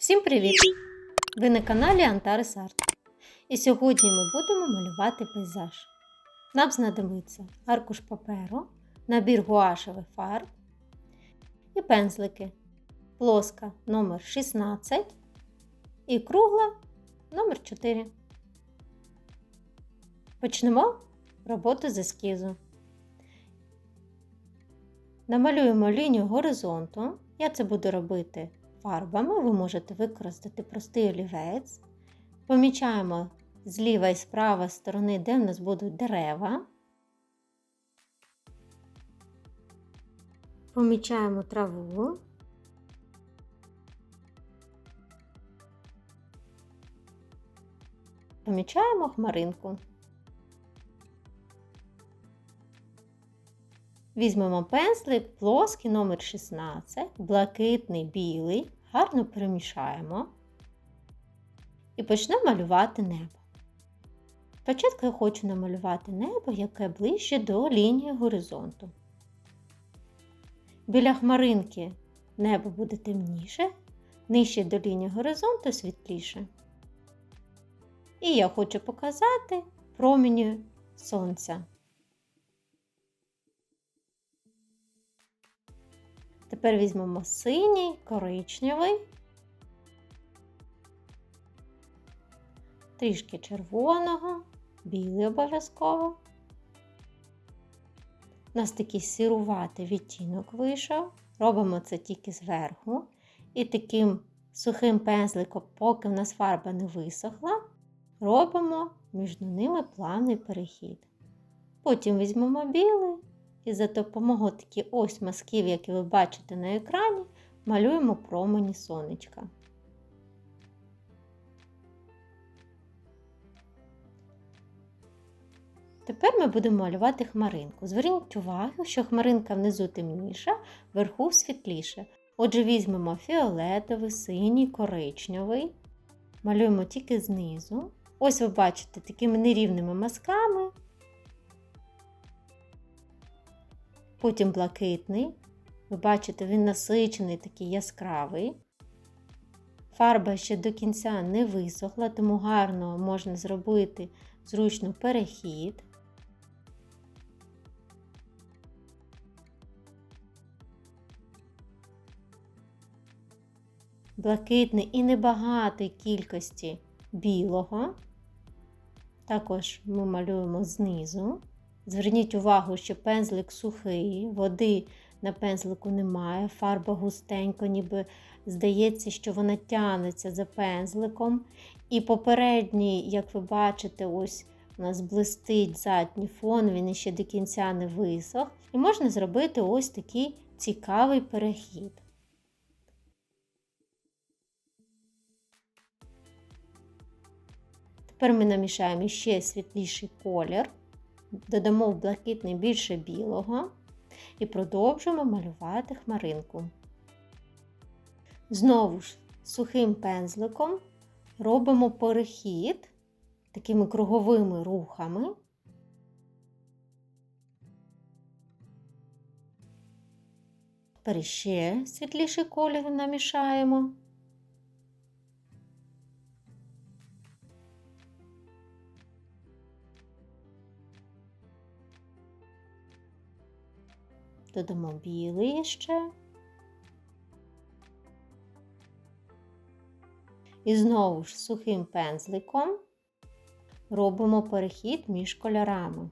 Всім привіт! Ви на каналі Антарес Арт. І сьогодні ми будемо малювати пейзаж. Нам знадобиться аркуш паперу, набір гуашевих фарб і пензлики. Плоска номер 16 і кругла номер 4. Почнемо роботу з ескізу. Намалюємо лінію горизонту. Я це буду робити фарбами. Ви можете використати простий олівець. Помічаємо зліва і справа сторони, де в нас будуть дерева. Помічаємо траву. Помічаємо хмаринку. Візьмемо пензлик плоский номер 16, блакитний білий, гарно перемішаємо і почнемо малювати небо. Спочатку я хочу намалювати небо, яке ближче до лінії горизонту. Біля хмаринки небо буде темніше, нижче до лінії горизонту світліше. І я хочу показати промені сонця. Тепер візьмемо синій, коричневий, трішки червоного, білий обов'язково. У нас такий сируватий відтінок вийшов. Робимо це тільки зверху. І таким сухим пензликом, поки в нас фарба не висохла, робимо між ними плавний перехід. Потім візьмемо білий і за допомогою таких ось мазків, які ви бачите на екрані, малюємо промені сонечка. Тепер ми будемо малювати хмаринку. Зверніть увагу, що хмаринка внизу темніша, вверху світліше. Отже, візьмемо фіолетовий, синій, коричневий, малюємо тільки знизу. Ось ви бачите такими нерівними мазками. Потім блакитний. Ви бачите, він насичений, такий яскравий. Фарба ще до кінця не висохла, тому гарно можна зробити зручно перехід. Блакитний і небагатої кількості білого. Також ми малюємо знизу. Зверніть увагу, що пензлик сухий, води на пензлику немає, фарба густенько, ніби здається, що вона тянеться за пензликом. І попередній, як ви бачите, ось у нас блистить задній фон, він ще до кінця не висох. І можна зробити ось такий цікавий перехід. Тепер ми намішаємо ще світліший колір додамо в блакитний більше білого і продовжуємо малювати хмаринку. Знову ж сухим пензликом робимо перехід такими круговими рухами. Тепер ще світліший колір намішаємо. Додамо білий ще. І знову ж сухим пензликом робимо перехід між кольорами.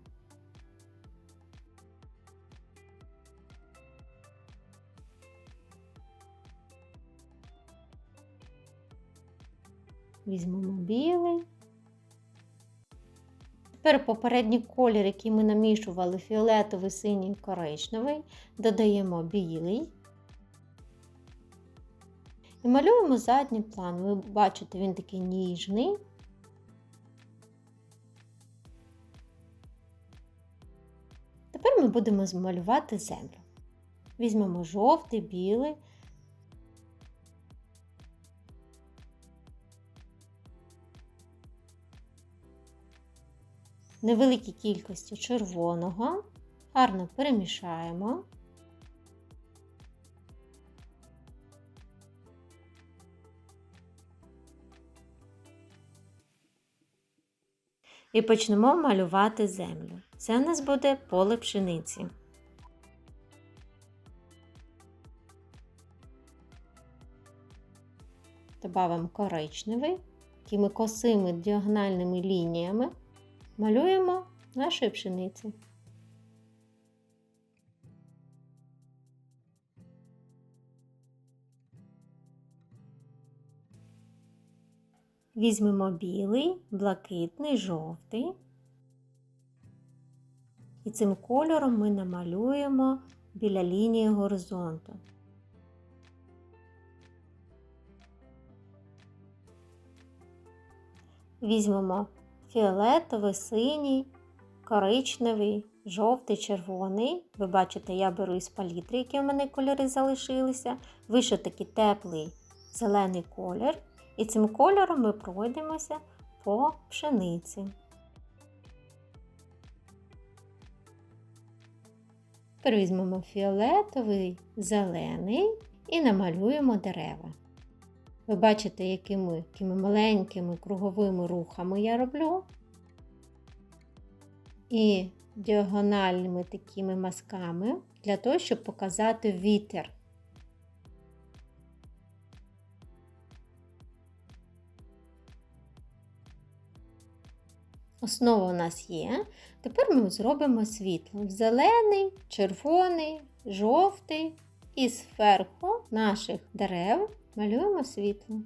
Візьмемо білий. Тепер попередній колір, який ми намішували фіолетовий, синій коричневий, додаємо білий. І малюємо задній план. Ви бачите, він такий ніжний. Тепер ми будемо змалювати землю. Візьмемо жовтий, білий. невеликій кількості червоного, гарно перемішаємо. І почнемо малювати землю. Це в нас буде поле пшениці. Добавимо коричневий, такими косими діагональними лініями малюємо нашої пшениці. Візьмемо білий, блакитний, жовтий. І цим кольором ми намалюємо біля лінії горизонту. Візьмемо фіолетовий, синій, коричневий, жовтий, червоний. Ви бачите, я беру із палітри, які в мене кольори залишилися. Вище такий теплий зелений колір. І цим кольором ми пройдемося по пшениці. Візьмемо фіолетовий, зелений і намалюємо дерева. Ви бачите, якими, якими маленькими круговими рухами я роблю. І діагональними такими мазками для того, щоб показати вітер. Основа у нас є. Тепер ми зробимо світло. Зелений, червоний, жовтий і зверху наших дерев малюємо світло.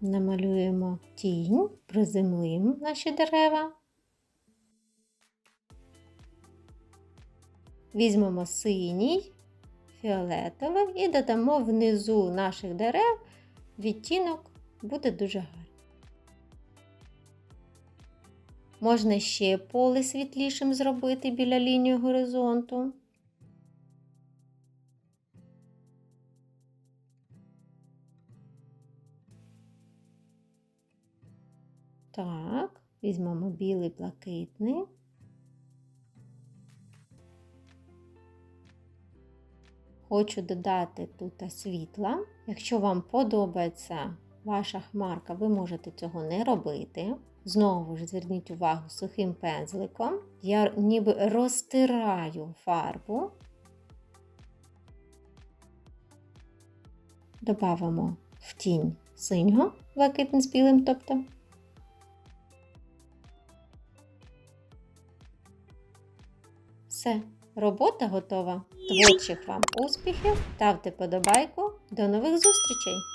Намалюємо тінь, приземлимо наші дерева. Візьмемо синій, фіолетовий і додамо внизу наших дерев відтінок буде дуже гарний. Можна ще поле світлішим зробити біля лінії горизонту. Так, візьмемо білий блакитний. Хочу додати тут світла. Якщо вам подобається ваша хмарка, ви можете цього не робити. Знову ж зверніть увагу сухим пензликом. Я ніби розтираю фарбу. Добавимо в тінь синього, блакитний з білим, тобто. Все, робота готова. Творчих вам успіхів, ставте подобайку. До нових зустрічей!